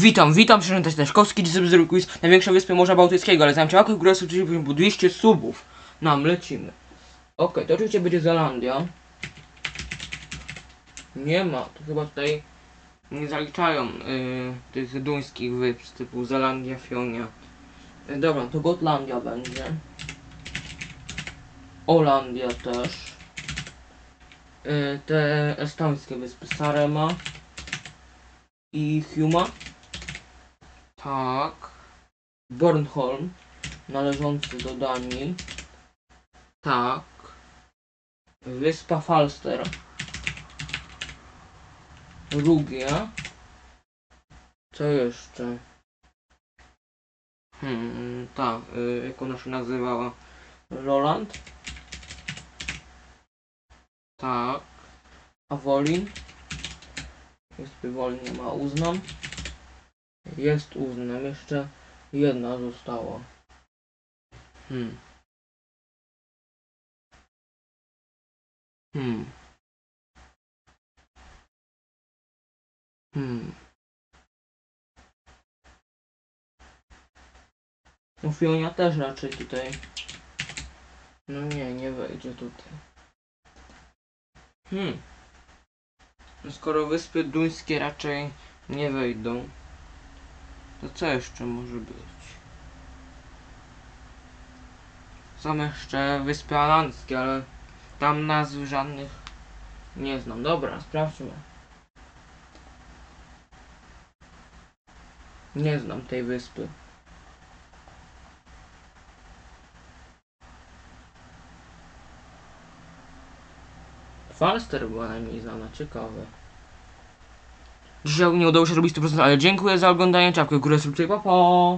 Witam, witam, przepraszam, Staśkowski, dzisiaj zrobił quiz największej wyspy Morza Bałtyckiego, ale zanim ciałkę w górę subskrybuj po 200 subów. Nam lecimy. Okej, to oczywiście będzie Zelandia. Nie ma, to chyba tutaj nie zaliczają y, tych duńskich wysp typu Zelandia, Fionia. Y, dobra, to Gotlandia będzie. Olandia też. Y, te estońskie wyspy Sarema i Huma. Tak. Bornholm, należący do Danii. Tak. Wyspa Falster. Rugia. Co jeszcze? Hmm, tak, y, jak ona się nazywała? Roland? Tak. Awolin? Wyspy Wolin ma, uznam. Jest uznam, jeszcze jedna została. Hmm. Hmm. Hmm. No Fionia też raczej tutaj. No nie, nie wejdzie tutaj. Hmm. Skoro wyspy duńskie raczej nie wejdą, to co jeszcze może być? Są jeszcze wyspy alandzkie, ale tam nazw żadnych nie znam. Dobra, sprawdźmy. Nie znam tej wyspy. Falster była najmniej znana, ciekawe. Dzisiaj nie udało się robić 100%, ale dziękuję za oglądanie, czapkę w górę, subskrypcję, pa pa!